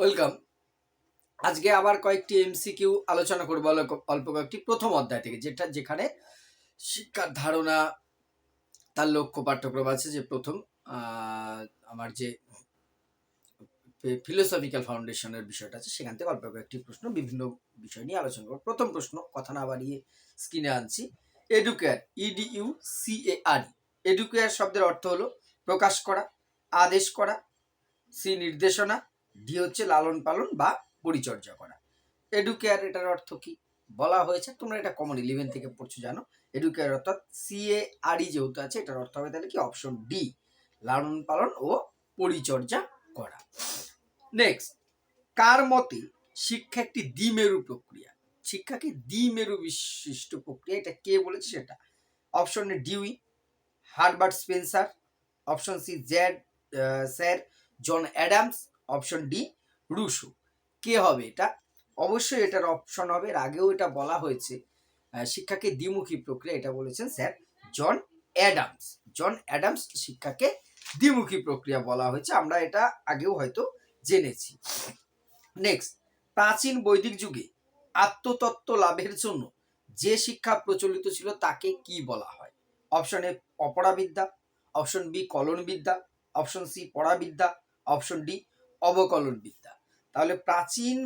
Welcome. আজকে আবার কয়েকটি এমসিকিউ আলোচনা করব অল্প- কয়েকটি প্রথম অধ্যায় থেকে, যেটা যেখানে শিক্ষার ধারণা, তার লক্ষ্য পাঠ্যক্রম আছে যে প্রথম আমার যে ফিলোসফিক্যাল ফাউন্ডেশনের বিষয়টা আছে, সেখান থেকে অল্প কয়েকটি প্রশ্ন, বিভিন্ন বিষয় নিয়ে আলোচনা করব। প্রথম প্রশ্ন, কথা না বাড়িয়ে স্ক্রিনে আনছি। Educare EDU C A R educare শব্দের অর্থ হলো প্রকাশ করা, আদেশ করা সি নির্দেশনা ডি হচ্ছে লালন পালন বা পরিচর্যা করা। এডুকেয়ার এটার অর্থ কি? বলা হয়েছে, তোমরা এটা কমন ইলেভেন থেকে পড়ছো, জানো। এডুকেয়ার অর্থাৎ সিএ আরই যেহেতু আছে, এটার অর্থ হবে তাহলে কি? অপশন ডি লালন পালন ও পরিচর্যা করা। নেক্সট কার মতে শিক্ষা একটি দ্বিমেরু প্রক্রিয়া? শিক্ষা কি দ্বিমেরু বিশিষ্ট প্রক্রিয়া, এটা কে বলেছে সেটা? Option A Dewey Herbert Spencer option C Z sir John Adams option D Rousseau কে হবে এটা? অবশ্যই এটার অপশন হবে। এর আগেও এটা বলা হয়েছে। শিক্ষাকে দ্বিমুখী প্রক্রিয়া এটা বলেছেন sir. John Adams. John Adams শিক্ষাকে দ্বিমুখী প্রক্রিয়া বলা হয়েছে। আমরা এটা আগেও হয়তো জেনেছি। নেক্সট প্রাচীন বৈদিক যুগে আত্মতত্ত্ব লাভের জন্য যে শিক্ষা প্রচলিত ছিল তাকে কি বলা হয়? অপশন এ অপরাবিদ্যা। অপশন বি কলনবিদ্যা। অপশন সি পড়াবিদ্যা অপশন ডি অবকলন বিদ্যা তাহলে প্রাচীন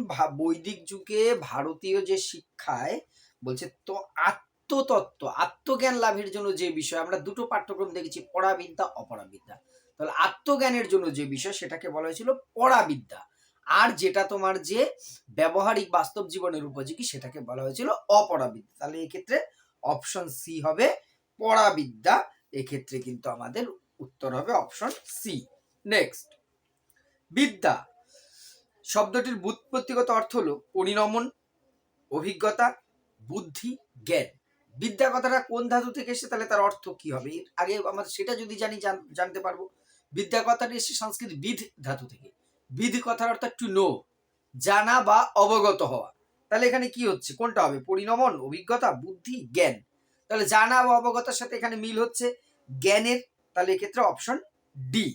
বৈদিক যুগে ভারতীয় যে শিক্ষায় বলছে, তো আত্মতত্ত্ব, আত্মজ্ঞান লাভের জন্য যে বিষয়, আমরা দুটো পাঠ্যক্রম দেখেছি, পড়াবিদ্যা অপরাবিদ্যা তাহলে আত্মজ্ঞানের জন্য যে বিষয়, সেটাকে বলা হয়েছিল পড়াবিদ্যা। আর যেটা তোমার যে ব্যবহারিক বাস্তব জীবনের উপযোগী, সেটাকে বলা হয়েছিল অপরাবিদ্যা তাহলে এক্ষেত্রে অপশন সি হবে পড়াবিদ্যা, এক্ষেত্রে কিন্তু আমাদের উত্তর হবে অপশন সি নেক্সট বিদ্যা। শব্দটির বুৎপত্তিগত অর্থ হলো পরিণমন, অভিজ্ঞতা, বুদ্ধি, জ্ঞান। বিদ্যা কথাটা কোন ধাতু থেকে এসে তাহলে তার অর্থ কি হবে? আগে আমরা সেটা যদি জানি জানতে পারব। বিদ্যা কথাটা এসে সংস্কৃত বিধ ধাতু থেকে। বিধ কথার অর্থ টু নো, জানা বা অবগত হওয়া। তাহলে এখানে কি হচ্ছে? কোনটা হবে? পরিণমন, অভিজ্ঞতা, বুদ্ধি, জ্ঞান। তাহলে জানা বা অবগতার সাথে এখানে মিল হচ্ছে জ্ঞানের। তাহলে এক্ষেত্রে অপশন ডি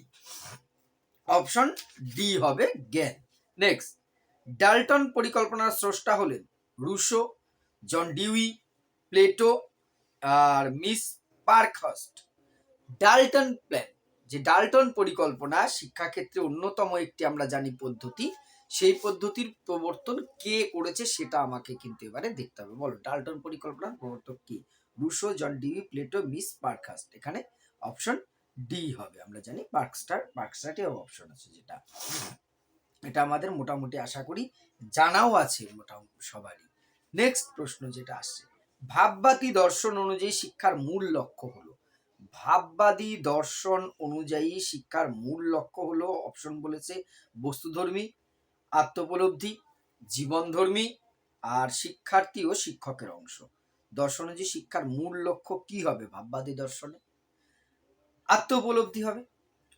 অপশন ডি হবে জ্ঞান। নেক্সট ডাল্টন পরিকল্পনার স্রষ্টা হলেন রুশো, জন ডিউই, প্লেটো আর মিস পার্কহস্ট। ডাল্টন প্ল্যান, যে ডাল্টন পরিকল্পনা শিক্ষাক্ষেত্রে অন্যতম একটি আমরা জানি পদ্ধতি, সেই পদ্ধতির প্রবর্তন কে করেছে সেটা আমাকে কিন্তু এবারে দেখতে হবে। বলো, ডাল্টন পরিকল্পনার প্রবর্তক কি? Rousseau, John Dewey, Plato, miss Parkhurst. এখানে অপশন ডি হবে। আমরা জানি পার্কস্টার পার্কস্টারটি অপশন আছে যেটা। এটা আমাদের মোটামুটি আশা করি জানাও আছে মোটামুটি সবারই। নেক্সট প্রশ্ন যেটা আসছে, ভাববাদী দর্শন অনুযায়ী শিক্ষার মূল লক্ষ্য হলো। ভাববাদী দর্শন অনুযায়ী শিক্ষার মূল লক্ষ্য হলো অপশন বলেছে বস্তুধর্মী, আত্মোপলব্ধি, জীবনধর্মী আর শিক্ষার্থী ও শিক্ষকের অংশ। দর্শন অনুযায়ী শিক্ষার মূল লক্ষ্য কি হবে ভাববাদী দর্শনে? আত্মোপলব্ধি হবে।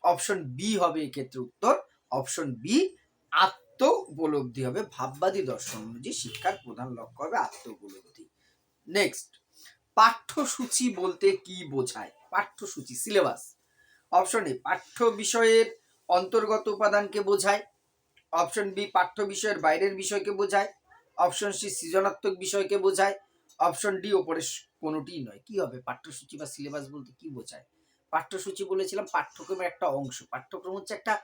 অপশন বি হবে এক্ষেত্রে উত্তর। অপশন বি আত্ম উপলব্ধি হবে। ভাববাদী দর্শন অনুযায়ী শিক্ষার প্রধান লক্ষ্য হবে আত্ম উপলব্ধি নেক্সট পাঠ্যসূচি বলতে কি বোঝায়? পাঠ্যসূচি সিলেবাস অপশন এ পাঠ্য বিষয়ের অন্তর্গত উপাদানকে বোঝায়। অপশন বি পাঠ্য বিষয়ের বাইরের বিষয়কে বোঝায়। অপশন সি সৃজনাত্মক বিষয়কে বোঝায়। অপশন ডি ওপরে কোনোটিই নয়। কি হবে? পাঠ্যসূচি বা সিলেবাস বলতে কি বোঝায়? পাঠ্যসূচি বলেছিলাম, পাঠ্যক্রমের একটা অংশ। পাঠ্যক্রম হচ্ছে একটা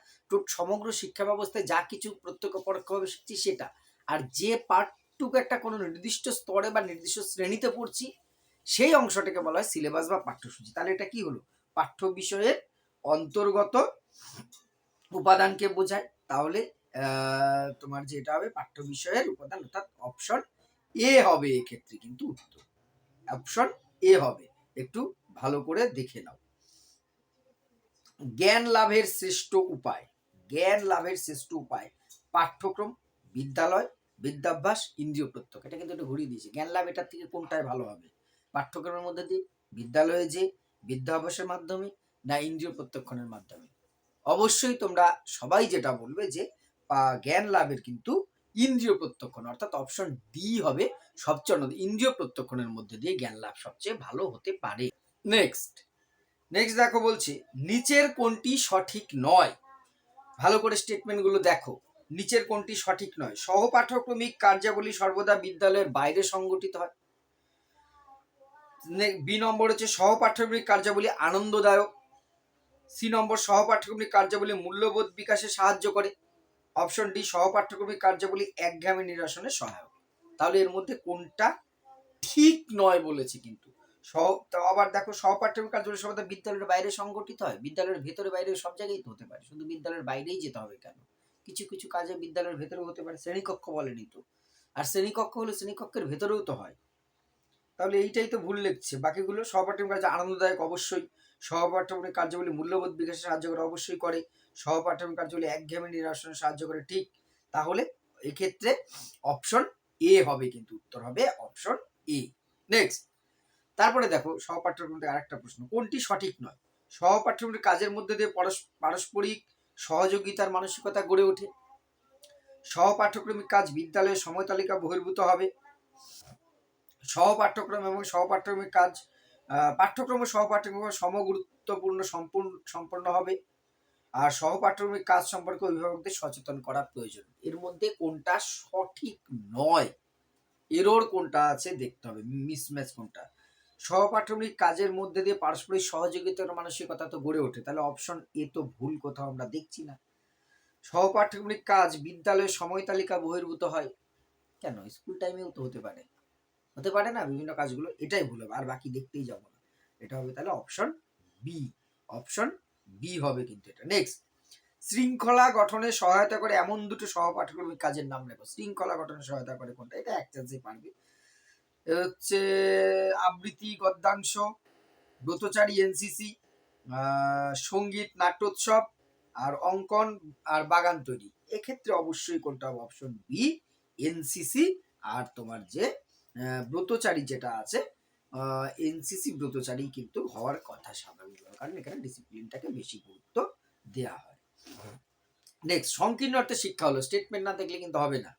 সমগ্র শিক্ষা ব্যবস্থায় যা কিছু প্রত্যক্ষ পরোক্ষভাবে শিখছি সেটা। আর যে পাঠটুকু একটা কোনো নির্দিষ্ট স্তরে বা নির্দিষ্ট শ্রেণীতে পড়ছি, সেই অংশটাকে বলা হয় সিলেবাস বা পাঠ্যসূচি। তাহলে এটা কি হলো? পাঠ্য বিষয়ের অন্তর্গত উপাদানকে বোঝায়। তাহলে তোমার যেটা হবে, পাঠ্য বিষয়ের উপাদান অর্থাৎ অপশন এ হবে এক্ষেত্রে কিন্তু উত্তর। অপশন এ হবে। একটু ভালো করে দেখে নাও। জ্ঞান লাভের শ্রেষ্ঠ উপায়। জ্ঞান লাভের শ্রেষ্ঠ উপায়, পাঠ্যক্রম, বিদ্যালয়, বিদ্যাভ্যাস, ইন্দ্রিয় প্রত্যক্ষ। এটা কিন্তু একটু ঘুরিয়ে দিয়েছে। জ্ঞান লাভ এটার থেকে কোনটায় ভালো হবে? পাঠ্যক্রমের মধ্যে দিয়ে, বিদ্যালয়ে যে, বিদ্যাভ্যাসের মাধ্যমে না ইন্দ্রিয় প্রত্যক্ষণের মাধ্যমে? অবশ্যই তোমরা সবাই যেটা বলবে যে জ্ঞান লাভের কিন্তু ইন্দ্রিয় প্রত্যক্ষণ, অর্থাৎ অপশন ডি হবে সবচেয়ে অন্যতম। ইন্দ্রিয় প্রত্যক্ষণের মধ্যে দিয়ে জ্ঞান লাভ সবচেয়ে ভালো হতে পারে। নেক্সট নেক্সট দেখো বলছে, নিচের কোনটি সঠিক নয়? ভালো করে স্টেটমেন্টগুলো দেখো। নিচের কোনটি সঠিক নয়? সহপাঠক্রমিক কার্যাবলী সর্বদা বিদ্যালয়ের বাইরে সংগঠিত হয়। বি নম্বর হচ্ছে সহপাঠ্যক্রমিক কার্যাবলী আনন্দদায়ক। সি নম্বর, সহপাঠ্যক্রমিক কার্যাবলী মূল্যবোধ বিকাশে সাহায্য করে। অপশন ডি সহপাঠ্যক্রমিক কার্যাবলী একঘেয়েমি নিরসনে সহায়ক। তাহলে এর মধ্যে কোনটা ঠিক নয় বলেছে কিন্তু। সহ আবার দেখো সহপাঠ্যক্রমিক কার্যাবলী সর্বদা বিদ্যালয়ের বাইরে সংগঠিত হয়। বিদ্যালয়ের ভেতরে বাইরে সব জায়গায় তো হতে পারে। শুধু বিদ্যালয়ের বাইরেই যেতে হবে কেন? কিছু কিছু কাজে বিদ্যালয়ের ভেতরেও হতে পারে। শ্রেণীকক্ষ বলেনি তো। আর শ্রেণীকক্ষ হলে শ্রেণীকক্ষের ভেতরেও তো হয়। তাহলে এইটাই তো ভুল লিখছে বাকিগুলো সহপাঠ্যক্রমিক কার্য আনন্দদায়ক অবশ্যই। সহপাঠ্যক্রমিক কার্যগুলি মূল্যবোধ বিকাশে সাহায্য করে অবশ্যই করে। সহপাঠ্যক্রমিক কার্যগুলি একঘেয়েমি নিরসনে সাহায্য করে। ঠিক তাহলে এক্ষেত্রে অপশন এ হবে কিন্তু। উত্তর হবে অপশন এ নেক্সট তারপরে দেখো সহপাঠ্যক্রম আরেকটা প্রশ্ন, কোনটি সঠিক নয়? সহপাঠ্যক্রমের কাজের মধ্যে দিয়ে পারস্পরিক সহযোগিতার মানসিকতা গড়ে ওঠে। সহপাঠ্যক্রমিক কাজ বিদ্যালয়ের সময় তালিকা বহির্ভূত হবে। সহপাঠ্যক্রম এবং সহপাঠ্যক্রমিক কাজ পাঠ্যক্রম ও সহপাঠ্যক্রম সমগুরুত্বপূর্ণ, সম্পূর্ণ, সম্পন্ন হবে। আর সহপাঠ্যক্রমিক কাজ সম্পর্কে অভিভাবকদের সচেতন করা প্রয়োজন। এর মধ্যে কোনটা সঠিক নয়? এরর কোনটা আছে দেখতে হবে, মিসম্যাচ কোনটা? সহপাঠ্যক্রমিক কাজের মধ্যে দিয়ে পারস্পরিক সহযোগিতার মানসিকতা তো গড়ে ওঠে, তাহলে অপশন এ তো ভুল কোথাও আমরা দেখছি না। সহপাঠ্যক্রমিক কাজ বিদ্যালয়ের সময় তালিকা বহির্ভূত হয়, কেন? স্কুল টাইমেও তো হতে পারে। হতে পারে না, বিভিন্ন কাজগুলো এটাই ভুল হবে, আর বাকি দেখতেই যাব না। এটা হবে তাহলে অপশন বি অপশন বি হবে কিন্তু এটা। নেক্সট শৃঙ্খলা গঠনে সহায়তা করে এমন দুটো সহপাঠ্যক্রমিক কাজের নাম লেখো। শৃঙ্খলা গঠনে সহায়তা করে কোনটা? এটা এক চান্সে পারবে হচ্ছে আবৃত্তি, গদ্যাংশ, ব্রতচারী, এনসিসি সংগীত, নাট্যোৎসব আর অঙ্কন আর বাগান তৈরি। এক্ষেত্রে অবশ্যই কোনটা অপশন বি, এনসিসি আর তোমার যে ব্রতচারী যেটা আছে এনসিসি ব্রতচারী কিন্তু হওয়ার কথা স্বাভাবিক কারণ এখানে ডিসিপ্লিনটাকে বেশি গুরুত্ব দেওয়া হয়। নেক্সট সংকীর্ণ অর্থে শিক্ষা হলো। স্টেটমেন্ট না দেখলে কিন্তু হবে না।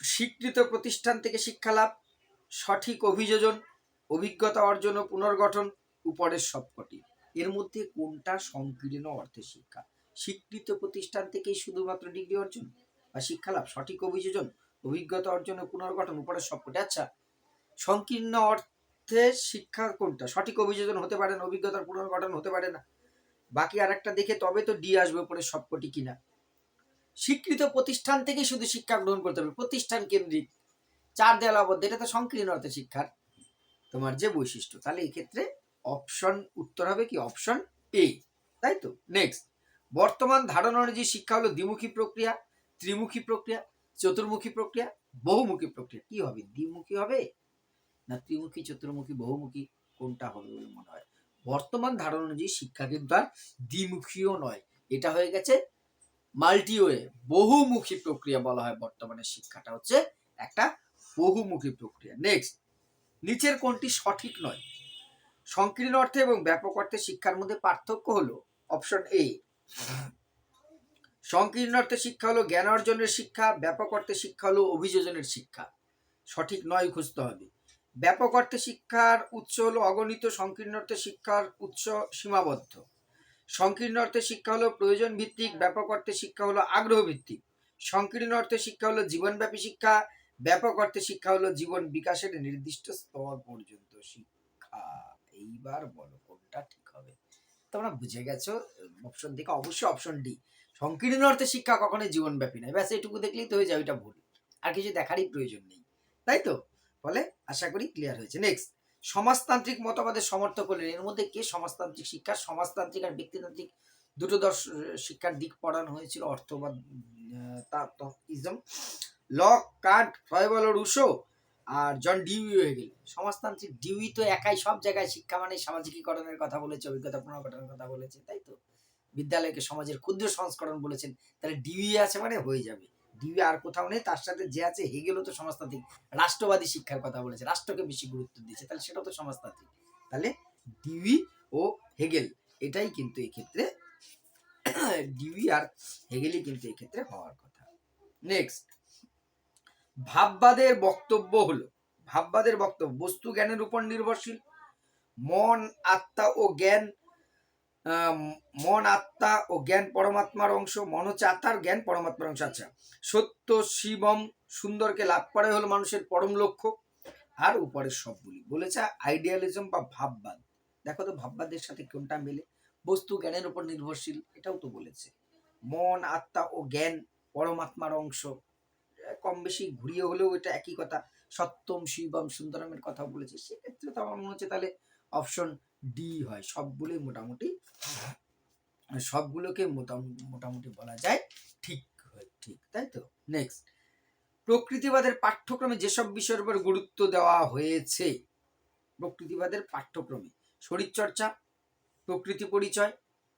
স্বীকৃত প্রতিষ্ঠান থেকে শিক্ষা লাভ সঠিক অভিযোজন, অভিজ্ঞতা অর্জন ও পুনর্গঠন উপরের সবকটি। এর মধ্যে কোনটা সংকীর্ণ অর্থে শিক্ষা? স্বীকৃত প্রতিষ্ঠান থেকেই শুধুমাত্র ডিগ্রি অর্জন বা শিক্ষা লাভ সঠিক অভিযোজন, অভিজ্ঞতা অর্জন ও পুনর্গঠন উপরের সবকটি? আচ্ছা সংকীর্ণ অর্থে শিক্ষা কোনটা? সঠিক অভিযোজন হতে পারে না অভিজ্ঞতার পুনর্গঠন হতে পারে না। বাকি আর একটা দেখে তবে তো ডি আসবে উপরে সবকটি কিনা। স্বীকৃত প্রতিষ্ঠান থেকে শুধু শিক্ষা গ্রহণ করতে হবে। প্রতিষ্ঠান কেন্দ্রিক চার দেওয়াল আবদ্ধ, এটা তো সংকীর্ণ অর্থে শিক্ষার তোমার যে বৈশিষ্ট্য। তাহলে এই ক্ষেত্রে অপশন উত্তর হবে কি? অপশন এ তাই তো? নেক্সট বর্তমান ধারণা অনুযায়ী শিক্ষা হলো দ্বিমুখী প্রক্রিয়া, ত্রিমুখী প্রক্রিয়া, চতুর্মুখী প্রক্রিয়া, বহুমুখী প্রক্রিয়া। কি হবে? দ্বিমুখী হবে না ত্রিমুখী, চতুর্মুখী, বহুমুখী? কোনটা হবে বলে মনে হয়? বর্তমান ধারণা অনুযায়ী শিক্ষা কিন্তু আর দ্বিমুখীও নয়। এটা হয়ে গেছে মাল্টিওয়ে, বহুমুখী প্রক্রিয়া বলা হয় বর্তমানে শিক্ষাটা হচ্ছে একটা বহুমুখী প্রক্রিয়া। নেক্সট নিচের কোনটি সঠিক নয়? সংকীর্ণ অর্থে এবং ব্যাপক অর্থে শিক্ষার মধ্যে পার্থক্য হলো অপশন এ সংকীর্ণ অর্থে শিক্ষা হলো জ্ঞান অর্জনের শিক্ষা, ব্যাপক অর্থে শিক্ষা হলো অভিযোজনের শিক্ষা। সঠিক নয় খুঁজতে হবে। ব্যাপক অর্থে শিক্ষার উৎস হলো অগণিত, সংকীর্ণ অর্থে শিক্ষার উৎস সীমাবদ্ধ। সংকীর্ণ অর্থে শিক্ষা হলো প্রয়োজন ভিত্তিক, ব্যাপক অর্থে শিক্ষা হলো আগ্রহ ভিত্তিক। সংকীর্ণ অর্থে শিক্ষা হলো জীবনব্যাপী শিক্ষা, ব্যাপক অর্থে শিক্ষা হলো জীবন বিকাশের নির্দিষ্ট স্তর পর্যন্ত শিক্ষা। এইবার বলো কোনটা ঠিক হবে? তোমরা বুঝে গেছো? অপশন থেকে অবশ্যই অপশন ডি। সংকীর্ণ অর্থে শিক্ষা কখনোই জীবনব্যাপী নয়। ব্যাস, এটুকু দেখলেই তো হয়ে যায়, ওইটা ভুল। আর কিছু দেখারই প্রয়োজন নেই। তাই তো? ফলে আশা করি ক্লিয়ার হয়েছে। নেক্সট সমাজতান্ত্রিক মতবাদের সমর্থক হলেন এর মধ্যে কে সমাজতান্ত্রিক শিক্ষা? সমাজতান্ত্রিক আর ব্যক্তিতান্ত্রিক দুটো দর্শ শিক্ষার দিক পড়ানো হয়েছিল, অর্থবাদ ইজম লক কান্ট, ফয়বল ও রুশো আর জন ডিউই হয়ে গেল সমাজতান্ত্রিক ডিউই তো একাই সব জায়গায় শিক্ষা মানে সামাজিকীকরণের কথা বলেছে, অভিজ্ঞতা পুনর্গঠনের কথা বলেছে, তাই তো? বিদ্যালয়কে সমাজের ক্ষুদ্র সংস্করণ বলেছেন, তাহলে ডিউই আছে মানে হয়ে যাবে। ডিউই আর কোথাও নেই, তার সাথে যে আছে হেগেলও তো সমাজতান্ত্রিক। রাষ্ট্রবাদী শিক্ষার কথা বলেছে, রাষ্ট্রকে বেশি গুরুত্ব দিয়েছে, তাহলে সেটাও তো সমাজতান্ত্রিক। তাহলে ডিউই ও হেগেল, এটাই কিন্তু এক্ষেত্রে ডিউই আর হেগেলই কিন্তু এক্ষেত্রে হওয়ার কথা। নেক্সট ভাববাদের বক্তব্য হলো, ভাববাদের বক্তব্য, বস্তু জ্ঞানের উপর নির্ভরশীল। মন, আত্মা ও জ্ঞান মন, আত্মা ও জ্ঞান পরমাত্মার অংশ। মন হচ্ছে আত্মার জ্ঞান, পরমাত্মার অংশ। আচ্ছা সত্য, শিবম, সুন্দরকে লাভ করাই হলো মানুষের পরম লক্ষ্য। আর উপরের সবগুলি। বলেছে আইডিয়ালিজম বা ভাববাদ। দেখো তো, ভাববাদের সাথে কোনটা মেলে? বস্তু জ্ঞানের উপর নির্ভরশীল, এটাও তো বলেছে। মন, আত্মা ও জ্ঞান পরমাত্মার অংশ। কম বেশি ঘুরিয়ে হলেও এটা একই কথা। সত্যম, শিবম, সুন্দরমের কথা বলেছে। সেক্ষেত্রে তো আমার মনে হচ্ছে তাহলে অপশন ডি হয়। সবগুলোই মোটামুটি, সবগুলোকে মোটামুটি বলা যায় ঠিক ঠিক, তাই তো? নেক্সট প্রকৃতিবাদের পাঠ্যক্রমে যেসব বিষয়ের উপর গুরুত্ব দেওয়া হয়েছে, প্রকৃতিবাদের পাঠ্যক্রমে, শরীরচর্চা, প্রকৃতি পরিচয়,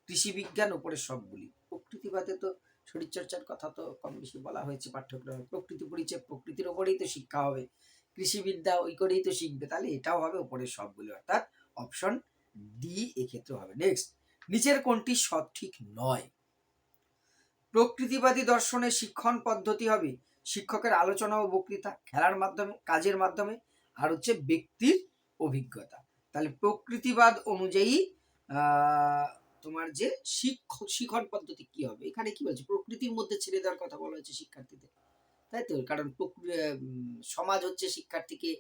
কৃষি বিজ্ঞান উপরে সবগুলি। প্রকৃতিবাদে তো শরীরচর্চার কথা তো কম বেশি বলা হয়েছে পাঠ্যক্রমে। প্রকৃতি পরিচয় প্রকৃতির ওপরেই তো শিক্ষা হবে। কৃষিবিদ্যা ওই করেই তো শিখবে। তাহলে এটাও হবে উপরে সবগুলি। অর্থাৎ অপশন ডি এক্ষেত্রে হবে নেক্সট নিচের কোনটি সঠিক নয়। প্রকৃতিবাদী দর্শনের শিক্ষণ পদ্ধতি হবে। শিক্ষকের আলোচনা ও বক্তৃতা, খেলার মাধ্যমে, কাজের মাধ্যমে, আর হচ্ছে ব্যক্তির অভিজ্ঞতা। তাহলে প্রকৃতিবাদ অনুযায়ী তোমার যে শিক্ষ, শিক্ষণ পদ্ধতি কি হবে? এখানে কি বলছে? প্রকৃতির মধ্যে ছেড়ে দেওয়ার কথা বলা হয়েছে শিক্ষার্থীদের। তাই তো? কারণ সমাজ হচ্ছে শিক্ষার্থীকে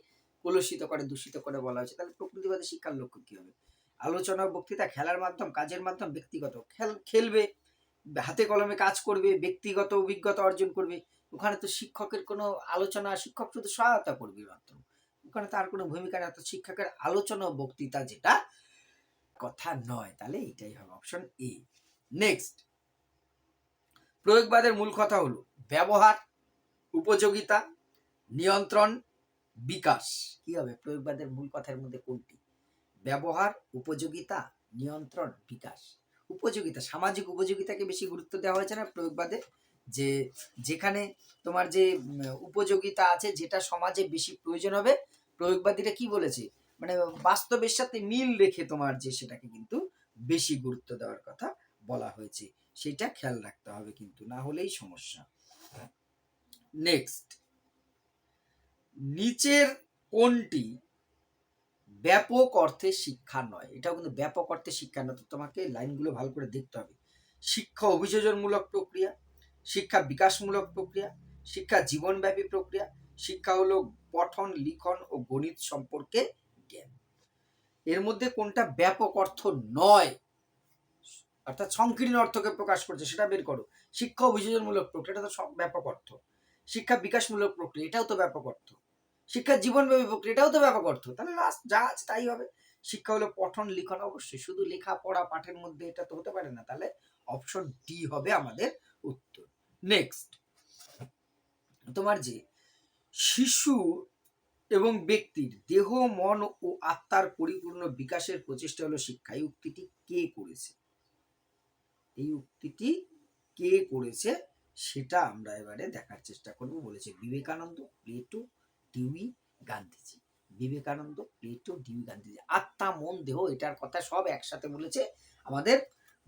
কলুষিত করে, দূষিত করে বলা হয়েছে। তাহলে প্রকৃতিবাদী শিক্ষার লক্ষ্য কি হবে? আলোচনা, বক্তৃতা, খেলার মাধ্যম, কাজের মাধ্যম, ব্যক্তিগত। খেল, খেলবে, হাতে কলমে কাজ করবে, ব্যক্তিগত অভিজ্ঞতা অর্জন করবে। ওখানে তো শিক্ষকের কোনো আলোচনা, শিক্ষক শুধু সহায়তা করবে মাত্র। ওখানে তার কোনো ভূমিকা নেই শিক্ষকের আলোচনা বক্তৃতা যেটা, কথা নয়। তাহলে এটাই হবে অপশন এ নেক্সট প্রয়োগবাদের মূল কথা হলো ব্যবহার, উপযোগিতা, নিয়ন্ত্রণ, বিকাশ। কি হবে? প্রয়োগবাদের মূল কথার মধ্যে কোনটি? ব্যবহার, উপযোগিতা, নিয়ন্ত্রণ, বিকাশ। উপযোগিতা, সামাজিক উপযোগিতাকে বেশি গুরুত্ব দেওয়া হয়েছে না প্রয়োগবাদে? যে যেখানে তোমার যে উপযোগিতা আছে যেটা সমাজে বেশি প্রয়োজন হবে, প্রয়োগবাদীরা কি বলেছে? মানে বাস্তবের সাথে মিল রেখে তোমার যে সেটাকে কিন্তু বেশি গুরুত্ব দেওয়ার কথা বলা হয়েছে। সেটা খেয়াল রাখতে হবে কিন্তু, না হলেই সমস্যা। নেক্সট। নিচের কোনটি ব্যাপক অর্থে শিক্ষা নয়। এটাও কিন্তু ব্যাপক অর্থে শিক্ষা নয়। তো তোমাকে লাইনগুলো ভালো করে দেখতে হবে। শিক্ষা অভিযোজনমূলক প্রক্রিয়া, শিক্ষা বিকাশমূলক প্রক্রিয়া, শিক্ষা জীবনব্যাপী প্রক্রিয়া, শিক্ষা হলো পঠন, লিখন ও গণিত সম্পর্কে জ্ঞান। এর মধ্যে কোনটা ব্যাপক অর্থ নয়, অর্থাৎ সংকীর্ণ অর্থকে প্রকাশ করছে সেটা বের করো। শিক্ষা অভিযোজনমূলক প্রক্রিয়া, এটা তো ব্যাপক অর্থ। শিক্ষা বিকাশমূলক প্রক্রিয়া, এটাও তো ব্যাপক অর্থ। শিক্ষা জীবনব্যাপী প্রক্রিয়া, এটাও তো ব্যাপক অর্থ। তাহলে লাস্ট যা আছে তাই হবে। শিক্ষা হলো পঠন, লিখন অবশ্যই। শুধু লেখা, পড়া, পাঠের মধ্যে এটা তো হতে পারে না। তাহলে অপশন ডি হবে আমাদের উত্তর। নেক্সট তোমার যে শিশু এবং ব্যক্তির দেহ, মন ও আত্মার পরিপূর্ণ বিকাশের প্রচেষ্টা হলো শিক্ষা। এই উক্তিটি কে করেছে? এই উক্তিটি কে করেছে? সেটা আমরা এবারে দেখার চেষ্টা করব, বলেছে Vivekananda, Plato Dewey Gandhiji. Vivekananda, Plato, Dewey Gandhiji. আত্মা, মন, দেহ, এটার কথা সব একসাথে বলেছে আমাদের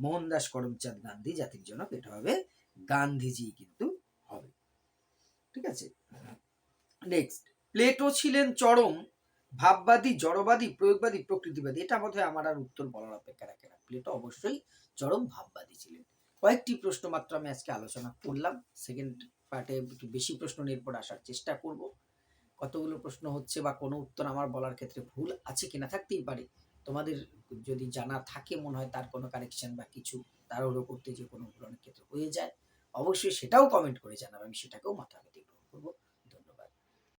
মোহনদাস করমচাঁদ গান্ধী, জাতির জনক, এটা হবে গান্ধীজি কিন্তু হবে। ঠিক আছে? নেক্সট প্লেটো ছিলেন চরম, ভাববাদী, জড়বাদী, প্রয়োগবাদী, প্রকৃতিবাদী। এটা বোধহয় আমার আর উত্তর বলার অপেক্ষা রাখে না। প্লেটো অবশ্যই চরম ভাববাদী ছিলেন। কয়েকটি প্রশ্ন মাত্র আমি আজকে আলোচনা করলাম। সেকেন্ড পার্টে একটু বেশি প্রশ্ন নিয়ে এরপর আসার চেষ্টা করব। কতগুলো প্রশ্ন হচ্ছে বা কোনো উত্তর আমার বলার ক্ষেত্রে ভুল আছে কিনা থাকতেই পারে তোমাদের যদি জানা থাকে, মনে হয় তার কোনো কারেকশন বা কিছু তারও করতে যে কোনো ভুল অনেক ক্ষেত্রে হয়ে যায়, অবশ্যই সেটাও কমেন্ট করে জানাবে, আমি সেটাকেও মাথা মাথায় রাখব।